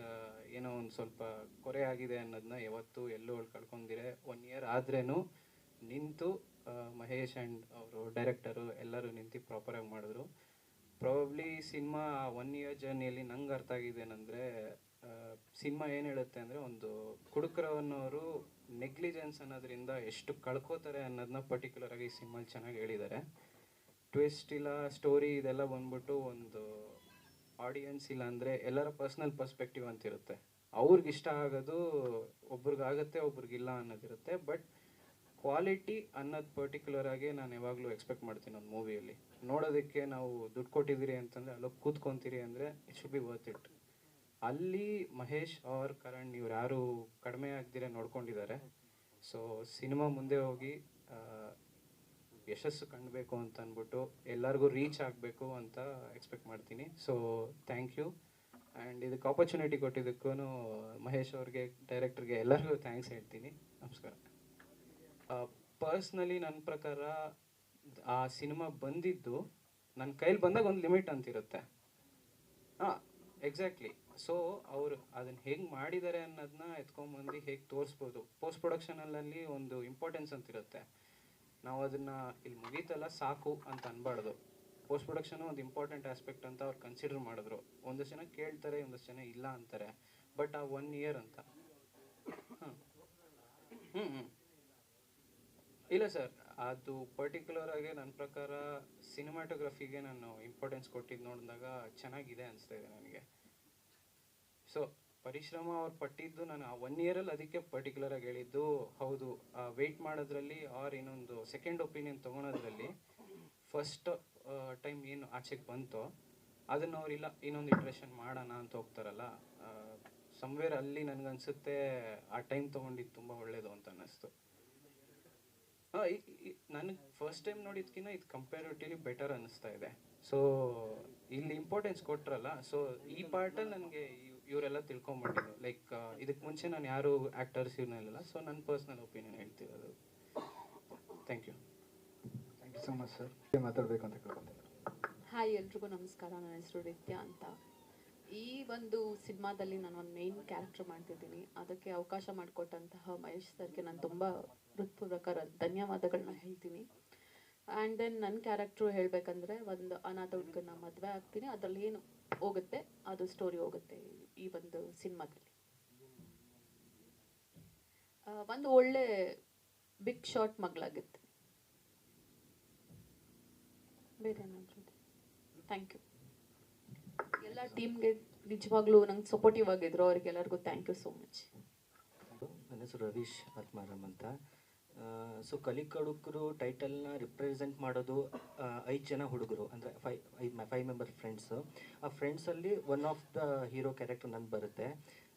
ಏನೋ ಒಂದು ಸ್ವಲ್ಪ ಕೊರೆ ಆಗಿದೆ ಅನ್ನೋದನ್ನ ಯಾವತ್ತೂ ಎಲ್ಲೂ ಅವ್ಳು ಕಳ್ಕೊಂಡಿರೆ. ಒನ್ ಇಯರ್ ಆದ್ರೇನು ನಿಂತು ಮಹೇಶ್ ಆ್ಯಂಡ್ ಅವರು ಡೈರೆಕ್ಟರು ಎಲ್ಲರೂ ನಿಂತು ಪ್ರಾಪರಾಗಿ ಮಾಡಿದ್ರು. ಪ್ರಾಬಬ್ಲಿ ಸಿನಿಮಾ ಒನ್ ಇಯರ್ ಜರ್ನಿಯಲ್ಲಿ ನಂಗೆ ಅರ್ಥ ಆಗಿದೆ ಏನಂದರೆ ಸಿನಿಮಾ ಏನು ಹೇಳುತ್ತೆ ಅಂದರೆ ಒಂದು ಕುಡುಕರವನ್ನವರು ನೆಗ್ಲಿಜೆನ್ಸ್ ಅನ್ನೋದ್ರಿಂದ ಎಷ್ಟು ಕಳ್ಕೋತಾರೆ ಅನ್ನೋದನ್ನ ಪರ್ಟಿಕ್ಯುಲರ್ ಆಗಿ ಈ ಸಿನಿಮಾಲಿ ಚೆನ್ನಾಗಿ ಹೇಳಿದ್ದಾರೆ ಟ್ವಿಸ್ಟ್ ಇಲ್ಲ ಸ್ಟೋರಿ ಇದೆಲ್ಲ ಬಂದ್ಬಿಟ್ಟು ಒಂದು ಆಡಿಯನ್ಸ್ ಇಲ್ಲ ಅಂದರೆ ಎಲ್ಲರ ಪರ್ಸ್ನಲ್ ಪರ್ಸ್ಪೆಕ್ಟಿವ್ ಅಂತ ಇರುತ್ತೆ. ಅವ್ರಿಗೆ ಇಷ್ಟ ಆಗೋದು ಒಬ್ರಿಗಾಗತ್ತೆ ಒಬ್ರಿಗಿಲ್ಲ ಅನ್ನೋದಿರುತ್ತೆ ಬಟ್ ಕ್ವಾಲಿಟಿ ಅನ್ನೋದು ಪರ್ಟಿಕ್ಯುಲರ್ ಆಗಿ ನಾನು ಯಾವಾಗಲೂ ಎಕ್ಸ್ಪೆಕ್ಟ್ ಮಾಡ್ತೀನಿ ಒಂದು ಮೂವಿಯಲ್ಲಿ ನೋಡೋದಕ್ಕೆ ನಾವು ದುಡ್ಡು ಕೊಟ್ಟಿದ್ದೀರಿ ಅಂತಂದರೆ, ಅಲ್ಲೋಗಿ ಕೂತ್ಕೊಂತೀರಿ ಅಂದರೆ it should be worth it ಅಲ್ಲಿ ಮಹೇಶ್ ಅವ್ರ ಕರಣ್ ಇವ್ರು ಯಾರು ಕಡಿಮೆ ಆಗ್ದಿರ ನೋಡ್ಕೊಂಡಿದ್ದಾರೆ. ಸೊ ಸಿನಿಮಾ ಮುಂದೆ ಹೋಗಿ ಯಶಸ್ಸು ಕಾಣಬೇಕು ಅಂತ ಅಂದ್ಬಿಟ್ಟು ಎಲ್ಲರಿಗೂ ರೀಚ್ ಆಗಬೇಕು ಅಂತ ಎಕ್ಸ್ಪೆಕ್ಟ್ ಮಾಡ್ತೀನಿ. ಸೊ ಥ್ಯಾಂಕ್ ಯು ಆ್ಯಂಡ್ ಇದಕ್ಕೆ ಆಪರ್ಚುನಿಟಿ ಕೊಟ್ಟಿದ್ದಕ್ಕೂ ಮಹೇಶ್ ಅವ್ರಿಗೆ ಡೈರೆಕ್ಟರ್ಗೆ ಎಲ್ಲರಿಗೂ ಥ್ಯಾಂಕ್ಸ್ ಹೇಳ್ತೀನಿ. ನಮಸ್ಕಾರ. ಪರ್ಸ್ನಲಿ ನನ್ನ ಪ್ರಕಾರ ಆ ಸಿನಿಮಾ ಬಂದಿದ್ದು ನನ್ನ ಕೈಲಿ ಬಂದಾಗ ಒಂದು ಲಿಮಿಟ್ ಅಂತಿರುತ್ತೆ. ಹಾಂ ಎಕ್ಸಾಕ್ಟ್ಲಿ ಸೊ ಅವರು ಅದನ್ನು ಹೇಗೆ ಮಾಡಿದ್ದಾರೆ ಅನ್ನೋದನ್ನ ಎತ್ಕೊಂಬಂದು ಹೇಗೆ ತೋರಿಸ್ಬೋದು. ಪೋಸ್ಟ್ ಪ್ರೊಡಕ್ಷನಲ್ಲಿ ಒಂದು ಇಂಪಾರ್ಟೆನ್ಸ್ ಅಂತಿರುತ್ತೆ. ನಾವು ಅದನ್ನು ಇಲ್ಲಿ ಮುಗೀತಲ್ಲ ಸಾಕು ಅಂತ ಅನ್ಬಾರ್ದು. ಪೋಸ್ಟ್ ಪ್ರೊಡಕ್ಷನ್ ಒಂದು ಇಂಪಾರ್ಟೆಂಟ್ ಆಸ್ಪೆಕ್ಟ್ ಅಂತ ಅವ್ರು ಕನ್ಸಿಡರ್ ಮಾಡಿದ್ರು. ಒಂದಷ್ಟು ಜನ ಕೇಳ್ತಾರೆ, ಒಂದಷ್ಟು ಜನ ಇಲ್ಲ ಅಂತಾರೆ. ಬಟ್ ಆ ಒನ್ ಇಯರ್ ಅಂತ. ಇಲ್ಲ ಸರ್, ಅದು ಪರ್ಟಿಕ್ಯುಲರ್ ಆಗಿ ನನ್ನ ಪ್ರಕಾರ ಸಿನಿಮಾಟೋಗ್ರಫಿಗೆ ನಾನು ಇಂಪಾರ್ಟೆನ್ಸ್ ಕೊಟ್ಟಿದ್ದು ನೋಡಿದಾಗ ಚೆನ್ನಾಗಿದೆ ಅನಿಸ್ತಾ ಇದೆ ನನಗೆ. ಸೊ ಪರಿಶ್ರಮ ಅವ್ರು ಪಟ್ಟಿದ್ದು ನಾನು ಆ ಒನ್ ಇಯರಲ್ಲಿ ಅದಕ್ಕೆ ಪರ್ಟಿಕ್ಯುಲರ್ ಆಗಿ ಹೇಳಿದ್ದು. ಹೌದು ವೆಯ್ಟ್ ಮಾಡೋದ್ರಲ್ಲಿ ಆರ್ ಇನ್ನೊಂದು ಸೆಕೆಂಡ್ ಒಪಿನಿಯನ್ ತೊಗೊಳೋದ್ರಲ್ಲಿ ಫಸ್ಟ್ ಟೈಮ್ ಏನು ಆಚೆಗೆ ಬಂತೋ ಅದನ್ನ ಇಲ್ಲ, ಇನ್ನೊಂದು ಇಟ್ರೇಷನ್ ಮಾಡೋಣ ಅಂತ ಹೋಗ್ತಾರಲ್ಲ ಸಮ್ವೇರ್ ಅಲ್ಲಿ ನನಗನ್ಸುತ್ತೆ ಆ ಟೈಮ್ ತೊಗೊಂಡಿದ್ದು ತುಂಬ ಒಳ್ಳೇದು ಅಂತ ಅನ್ನಿಸ್ತು. ನನಗೆ ಫಸ್ಟ್ ಟೈಮ್ ನೋಡಿದ್ಕಿಂತ ಇದು ಕಂಪೇರಿಟಿವ್ಲಿ ಬೆಟರ್ ಅನ್ನಿಸ್ತಾ ಇದೆ. ಸೊ ಇಲ್ಲಿ ಇಂಪಾರ್ಟೆನ್ಸ್ ಕೊಟ್ರಲ್ಲ ಸೊ ಈ ಪಾರ್ಟಲ್ಲಿ ನನಗೆ ಇವರೆಲ್ಲ ತಿಳ್ಕೊಂಬಿಟ್ಟಿದ್ರು ಲೈಕ್ ಇದಕ್ಕೆ ಮುಂಚೆ ನಾನು ಯಾರು ಆ್ಯಕ್ಟರ್ಸ್ ಇವ್ರನ್ನೆಲ್ಲ ಸೊ ನನ್ನ ಪರ್ಸ್ನಲ್ ಒಪಿನಿಯನ್ ಹೇಳ್ತಿರೋದು. Thank you thank you so much sir ಮಾತಾಡಬೇಕು ಅಂತ ಕೇಳ್ಕೊತೀನಿ ಹಾಯ್ ಎಲ್ರಿಗೂ ನಮಸ್ಕಾರ. ನನ್ನ ಹೆಸರು ನಿತ್ಯ ಅಂತ. ಈ ಒಂದು ಸಿನಿಮಾದಲ್ಲಿ ನಾನು ಒಂದು ಮೇನ್ ಕ್ಯಾರೆಕ್ಟರ್ ಮಾಡ್ತಿದ್ದೀನಿ. ಅದಕ್ಕೆ ಅವಕಾಶ ಮಾಡಿಕೊಟ್ಟಂತಹ ಮಹೇಶ್ ಸರ್ಗೆ ನಾನು ತುಂಬ ಹೃತ್ಪೂರ್ವಕ ಧನ್ಯವಾದಗಳನ್ನ ಹೇಳ್ತೀನಿ. ಆ್ಯಂಡ್ ದೆನ್ ನನ್ನ ಕ್ಯಾರೆಕ್ಟ್ರು ಹೇಳಬೇಕಂದ್ರೆ ಒಂದು ಅನಾಥ ಹುಡುಗನ ಮದುವೆ ಆಗ್ತೀನಿ. ಅದರಲ್ಲಿ ಏನು ಹೋಗುತ್ತೆ ಅದು ಸ್ಟೋರಿ ಹೋಗುತ್ತೆ. ಈ ಒಂದು ಸಿನಿಮಾದಲ್ಲಿ. ಒಂದು ಒಳ್ಳೆ ಬಿಗ್ ಶಾಟ್ ಮಗಳಾಗುತ್ತೆ ಬೇರೆ ಥ್ಯಾಂಕ್ ಯು ಎಲ್ಲ ಟೀಮ್ಗೆ ನಿಜವಾಗ್ಲೂ ನಂಗೆ ಸಪೋರ್ಟಿವ್ ಆಗಿದ್ರು. ಅವ್ರಿಗೆಲ್ಲರಿಗೂ ಥ್ಯಾಂಕ್ ಯು ಸೋ ಮಚ್ ನನ್ನ ಹೆಸರು ರವೀಶ್ ಆತ್ಮಾರಾಮ್ ಅಂತ. ಸೊ ಕಲಿಕಡುಕರು ಟೈಟಲ್ನ ರಿಪ್ರೆಸೆಂಟ್ ಮಾಡೋದು ಐದು ಜನ ಹುಡುಗರು, ಅಂದರೆ ಫೈ ಐದು ಫೈವ್ ಮೆಂಬರ್ ಫ್ರೆಂಡ್ಸು ಆ ಫ್ರೆಂಡ್ಸಲ್ಲಿ one of the hero character ನಂದು ಬರುತ್ತೆ.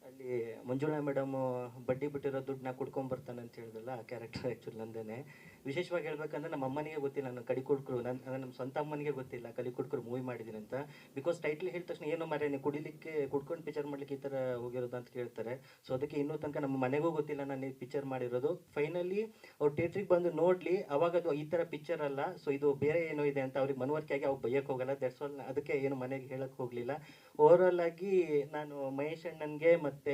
ಅಲ್ಲಿ ಮಂಜುಳಾ ಮೇಡಮ್ ಬಡ್ಡಿ ಬಿಟ್ಟಿರೋ ದುಡ್ಡನ್ನ ಕುಡ್ಕೊಂಬರ್ತಾನೆ ಅಂತ ಹೇಳಿದ್ರಲ್ಲ ಆ ಕ್ಯಾರೆಕ್ಟರ್ ಆ್ಯಕ್ಚುಲಿ ನಂದೇನೆ. ವಿಶೇಷವಾಗಿ ಹೇಳ್ಬೇಕಂದ್ರೆ ನಮ್ಮ ಅಮ್ಮನಿಗೆ ಗೊತ್ತಿಲ್ಲ, ನಾನು ಕಡಿ ಕುಡ್ಕರು ನನ್ನ ನಮ್ಮ ಸ್ವಂತ ಅಮ್ಮನಿಗೆ ಗೊತ್ತಿಲ್ಲ, ಕಲಿ ಕುಡ್ಕರು ಮೂವಿ ಮಾಡಿದ್ದೀನಿ ಅಂತ. ಬಿಕಾಸ್ ಟೈಟ್ಲ್ ಹೇಳಿದ ತಕ್ಷಣ ಏನೋ ಮರೆ ನೀವು ಕುಡಿಲಿಕ್ಕೆ, ಕುಡ್ಕೊಂಡು ಪಿಕ್ಚರ್ ಮಾಡ್ಲಿಕ್ಕೆ ಈ ಥರ ಹೋಗಿರೋದು ಅಂತ ಕೇಳ್ತಾರೆ. ಸೊ ಅದಕ್ಕೆ ಇನ್ನೂ ತನಕ ನಮ್ಮ ಮನೆಗೂ ಗೊತ್ತಿಲ್ಲ ನಾನು ಈ ಪಿಚ್ಚರ್ ಮಾಡಿರೋದು. ಫೈನಲಿ ಅವ್ರು ಥಿಯೇಟ್ರಿಗೆ ಬಂದು ನೋಡಲಿ, ಅವಾಗ ಅದು ಈ ಥರ ಪಿಕ್ಚರ್ ಅಲ್ಲ ಸೊ ಇದು ಬೇರೆ ಏನೋ ಇದೆ ಅಂತ ಅವ್ರಿಗೆ ಮನವರಿಕೆ ಆಗಿ ಅವ್ರು ಬೈಯಕ್ಕೆ ಹೋಗಲ್ಲ. ದಟ್ಸ್ ಆಲ್ ಅದಕ್ಕೆ ಏನು ಮನೆಗೆ ಹೇಳಕ್ಕೆ ಹೋಗಲಿಲ್ಲ. ಓವರಾಲ್ ಆಗಿ ನಾನು ಮಹೇಶ್ ಅಣ್ಣನ್ಗೆ ಮತ್ತು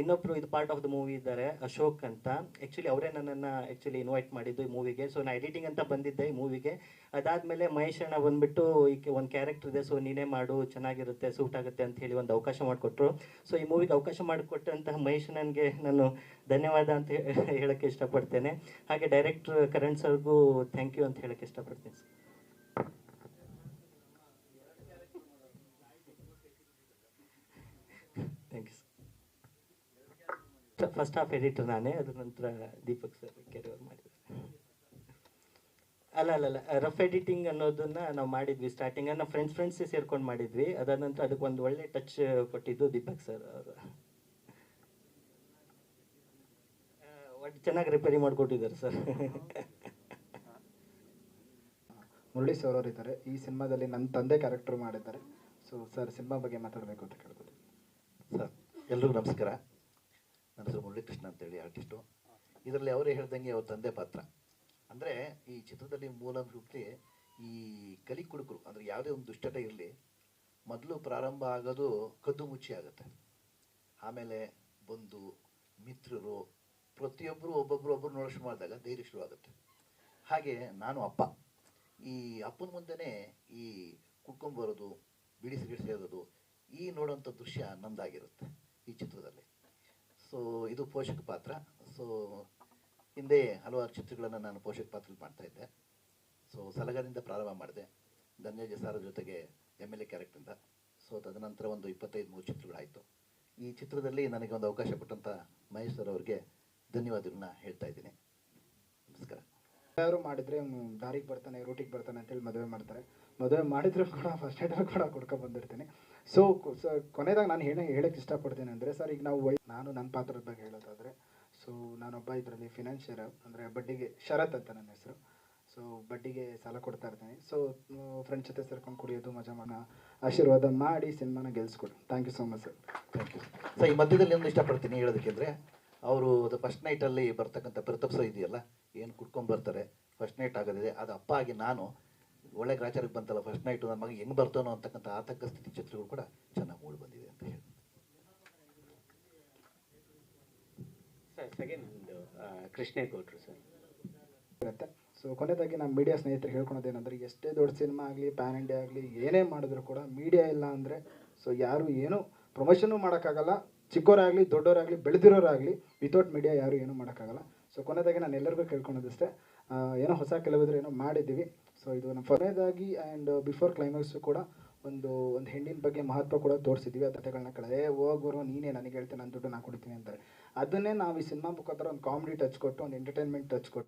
ಇನ್ನೊಬ್ಬರು ಇದು ಪಾರ್ಟ್ ಆಫ್ ದ ಮೂವಿ ಇದ್ದಾರೆ, ಅಶೋಕ್ ಅಂತ. ಆ್ಯಕ್ಚುಲಿ ಅವರೇ ನನ್ನನ್ನು ಆ್ಯಕ್ಚುಲಿ ಇನ್ವೈಟ್ ಮಾಡಿದ್ದು ಈ ಮೂವಿಗೆ ಸೊ ನಾನು ಎಡಿಟಿಂಗ್ ಅಂತ ಬಂದಿದ್ದೆ ಈ ಮೂವಿಗೆ ಅದಾದಮೇಲೆ ಮಹೇಶ್ ಅಣ್ಣ ಬಂದುಬಿಟ್ಟು ಈಗ ಒಂದು ಕ್ಯಾರೆಕ್ಟರ್ ಇದೆ. ಸೊ ನೀನೇ ಮಾಡು, ಚೆನ್ನಾಗಿರುತ್ತೆ ಸೂಟ್ ಆಗುತ್ತೆ ಅಂತ ಹೇಳಿ ಒಂದು ಅವಕಾಶ ಮಾಡಿಕೊಟ್ರು. ಸೊ ಈ ಮೂವಿಗೆ ಅವಕಾಶ ಮಾಡಿಕೊಟ್ಟಂತಹ ಮಹೇಶ್ ಅಣ್ಣನಿಗೆ ನಾನು ಧನ್ಯವಾದ ಅಂತ ಹೇಳೋಕ್ಕೆ ಇಷ್ಟಪಡ್ತೇನೆ. ಹಾಗೆ ಡೈರೆಕ್ಟ್ರ್ ಕರಣ್ ಸರ್ಗೂ ಥ್ಯಾಂಕ್ ಯು ಅಂತ ಹೇಳೋಕ್ಕೆ ಇಷ್ಟಪಡ್ತೀನಿ. Thank you first half editor ನಾನೇ ಅದ್ರ ನಂತರ ದೀಪಕ್ ಸರ್ ಕೆರಿಯರ್ ಮಾಡಿದ್ರು. ಅಲ್ಲ ಅಲ್ಲ ಅಲ್ಲ ರಫ್ ಎಡಿಟಿಂಗ್ ಅನ್ನೋದನ್ನ ನಾವು ಮಾಡಿದ್ವಿ ಸ್ಟಾರ್ಟಿಂಗ್ ನಾವು ಫ್ರೆಂಡ್ಸ್ ಫ್ರೆಂಡ್ಸ್ ಸೇರ್ಕೊಂಡು ಮಾಡಿದ್ವಿ. ಅದಾದ ನಂತರ ಅದಕ್ಕೆ ಒಂದು ಒಳ್ಳೆ ಟಚ್ ಕೊಟ್ಟಿದ್ದು ದೀಪಕ್ ಸರ್ ಅವರು. ಒಟ್ಟು ಚೆನ್ನಾಗಿ ರಿಪೇರಿ ಮಾಡಿಕೊಟ್ಟಿದ್ದಾರೆ ಸರ್ ಮುರಳಿ ಸರ್ ಅವರು ಇದ್ದಾರೆ. ಈ ಸಿನಿಮಾದಲ್ಲಿ ನನ್ನ ತಂದೆ ಕ್ಯಾರೆಕ್ಟರ್ ಮಾಡಿದ್ದಾರೆ. ಸೊ ಸರ್ ಸಿನಿಮಾ ಬಗ್ಗೆ ಮಾತಾಡಬೇಕು ಅಂತ ಕೇಳ್ಬೋದು ಸರ್ ಎಲ್ರಿಗೂ ನಮಸ್ಕಾರ. ಹೆಸರು ಮುರಳೀಕೃಷ್ಣ ಅಂತೇಳಿ ಆರ್ಟಿಸ್ಟು. ಇದರಲ್ಲಿ ಅವರೇ ಹೇಳ್ದಂಗೆ ಅವ್ರ ತಂದೆ ಪಾತ್ರ. ಅಂದರೆ ಈ ಚಿತ್ರದಲ್ಲಿ ಮೂಲಭೂತಿ ಈ ಕಲಿ ಕುಡುಕರು, ಅಂದರೆ ಯಾವುದೇ ಒಂದು ದುಷ್ಟತೆ ಇರಲಿ, ಮೊದಲು ಪ್ರಾರಂಭ ಆಗೋದು ಕದ್ದು ಮುಚ್ಚಿ ಆಗುತ್ತೆ. ಆಮೇಲೆ ಬಂಧು ಮಿತ್ರರು, ಪ್ರತಿಯೊಬ್ಬರು ಒಬ್ಬೊಬ್ಬರು ಒಬ್ಬರು ನೋಡೋ ಶುರು ಮಾಡಿದಾಗ ಧೈರ್ಯ ಶುರುವಾಗುತ್ತೆ ಹಾಗೆ ನಾನು ಅಪ್ಪ. ಈ ಅಪ್ಪನ ಮುಂದೆನೇ ಈ ಕುಡ್ಕೊಂಬರೋದು ಬಿಡಿಸಿ ಬಿಡಿಸಿ ಈ ನೋಡೋಂಥ ದೃಶ್ಯ ನಂದಾಗಿರುತ್ತೆ ಈ ಚಿತ್ರದಲ್ಲಿ. ಸೊ ಇದು ಪೋಷಕ ಪಾತ್ರ. ಸೊ ಹಿಂದೆ ಹಲವಾರು ಚಿತ್ರಗಳನ್ನು ನಾನು ಪೋಷಕ ಪಾತ್ರದಲ್ಲಿ ಮಾಡ್ತಾ ಇದ್ದೆ. ಸೊ ಸಲಗದಿಂದ ಪ್ರಾರಂಭ ಮಾಡಿದೆ. ಧನ್ಯ ಸಾರ ಜೊತೆಗೆ ಎಂ ಎಲ್ ಎ ಕ್ಯಾರೆಕ್ಟರಿಂದ ಸೊ ತದನಂತರ ಒಂದು ಇಪ್ಪತ್ತೈದು, ಮೂರು ಚಿತ್ರಗಳಾಯಿತು. ಈ ಚಿತ್ರದಲ್ಲಿ ನನಗೆ ಒಂದು ಅವಕಾಶ ಕೊಟ್ಟಂಥ ಮಹೇಶ್ ಸರ್ ಅವ್ರಿಗೆ ಧನ್ಯವಾದಗಳನ್ನ ಹೇಳ್ತಾ ಇದ್ದೀನಿ. ನಮಸ್ಕಾರ. ಯಾರು ಮಾಡಿದ್ರೆ ದಾರಿಗೆ ಬರ್ತಾನೆ, ರೂಟಿಗೆ ಬರ್ತಾನೆ ಅಂತೇಳಿ ಮದುವೆ ಮಾಡ್ತಾರೆ. ಮದುವೆ ಮಾಡಿದ್ರು ಕೂಡ ಫಸ್ಟ್ ಏಡಲ್ಲಿ ಕೂಡ ಕೊಡ್ಕೊಂಡು ಬಂದಿರ್ತೀನಿ. ಸೊ, ಕೊನೆದಾಗ ನಾನು ಹೇಳ ಹೇಳಕ್ಕೆ ಇಷ್ಟಪಡ್ತೀನಿ ಅಂದರೆ, ಸರ್, ಈಗ ನಾವು ನಾನು ನನ್ನ ಪಾತ್ರದ ಬಗ್ಗೆ ಹೇಳೋದಾದ್ರೆ ಸೊ ನಾನೊಬ್ಬ ಇದರಲ್ಲಿ ಫಿನಾನ್ಷಿಯರ್ ಅಂದರೆ ಬಡ್ಡಿಗೆ ಶರತ್ ಅಂತ ನನ್ನ ಹೆಸರು. ಸೊ ಬಡ್ಡಿಗೆ ಸಾಲ ಕೊಡ್ತಾ ಇರ್ತೀನಿ. ಸೊ ಫ್ರೆಂಡ್ಸ್ ಜೊತೆ ಸೇರ್ಕೊಂಡು ಕುಡಿಯೋದು, ಮಜಾ ಮಾಡ, ಆಶೀರ್ವಾದ ಮಾಡಿ, ಸಿನಿಮಾನ ಗೆಲ್ಸ್ಕೊಡಿ. Thank you so much sir thank you sir ಈ ಮಧ್ಯದಲ್ಲಿ ಒಂದು ಇಷ್ಟಪಡ್ತೀನಿ ಹೇಳೋದಕ್ಕೆಂದರೆ ಅವರು ಅದು ಫಸ್ಟ್ ನೈಟಲ್ಲಿ ಬರ್ತಕ್ಕಂಥ ಪ್ರತಾಪ್ಸ ಇದೆಯಲ್ಲ ಏನು ಕುಟ್ಕೊಂಡು ಬರ್ತಾರೆ? ಫಸ್ಟ್ ನೈಟ್ ಆಗೋದಿದೆ. ಅದು ಅಪ್ಪ ಆಗಿ ನಾನು ಒಳ್ಳೆ ಗ್ರಾಚಾರಕ್ಕೆ ಬಂತಲ್ಲ ಫಸ್ಟ್ ನೈಟು ನನ್ನ ಮಗ ಹೆಂಗೆ ಬರ್ತಾನೋ ಅಂತಕ್ಕಂಥ ಆತಂಕ ಸ್ಥಿತಿ ಚಿತ್ರಗಳು ಕೂಡ ಚೆನ್ನಾಗಿ ಮೂಡಿ ಬಂದಿದೆ ಅಂತ ಹೇಳಿ ಸರ್ ಸೆಕೆಂಡ್ ಒಂದು ಕೃಷ್ಣೇಗೌಡರು ಸರ್ ಇರುತ್ತೆ ಸೊ ಕೊನೆಯದಾಗಿ ನಮ್ಮ ಮೀಡಿಯಾ ಸ್ನೇಹಿತರು ಹೇಳ್ಕೊಳೋದೇನೆಂದ್ರೆ ಎಷ್ಟೇ ದೊಡ್ಡ ಸಿನಿಮಾ ಆಗಲಿ ಪ್ಯಾನ್ ಇಂಡಿಯಾ ಆಗಲಿ ಏನೇ ಮಾಡಿದ್ರು ಕೂಡ ಮೀಡಿಯಾ ಇಲ್ಲ ಅಂದರೆ ಸೊ ಯಾರು ಏನು ಪ್ರಮೋಷನ್ನು ಮಾಡೋಕ್ಕಾಗಲ್ಲ. ಚಿಕ್ಕವರಾಗಲಿ ದೊಡ್ಡವರಾಗಲಿ ಬೆಳೆದಿರೋರಾಗಲಿ ವಿತೌಟ್ ಮೀಡಿಯಾ ಯಾರು ಏನೂ ಮಾಡೋಕ್ಕಾಗಲ್ಲ. ಸೊ ಕೊನೆಯದಾಗಿ ನಾನು ಎಲ್ಲರಿಗೂ ಕೇಳ್ಕೊಳೋದಷ್ಟೇ ಏನೋ ಹೊಸ ಕೆಲವಿದ್ರೆ ಏನೋ ಮಾಡಿದ್ದೀವಿ. ಸೊ ಇದು ನಮ್ಮ ಕೊನೆಯದಾಗಿ ಆ್ಯಂಡ್ ಬಿಫೋರ್ ಕ್ಲೈಮ್ಯಾಕ್ಸು ಕೂಡ ಒಂದು ಒಂದು ಹೆಣ್ಣಿನ ಬಗ್ಗೆ ಮಹತ್ವ ಕೂಡ ತೋರಿಸಿದ್ವಿ ಆ ಕಥೆಗಳನ್ನ ಏ ಹೋಗೋರು ನೀನೇ ನನಗೆ ಹೇಳ್ತೀನಿ, ನನ್ನ ದುಡ್ಡು ನಾನು ಕೊಡ್ತೀನಿ ಅಂತಾರೆ. ಅದನ್ನೇ ನಾವು ಈ ಸಿನಿಮಾ ಮುಖಾಂತರ ಒಂದು ಕಾಮಿಡಿ ಟಚ್ ಕೊಟ್ಟು, ಒಂದು ಎಂಟರ್ಟೈನ್ಮೆಂಟ್ ಟಚ್ ಕೊಟ್ಟು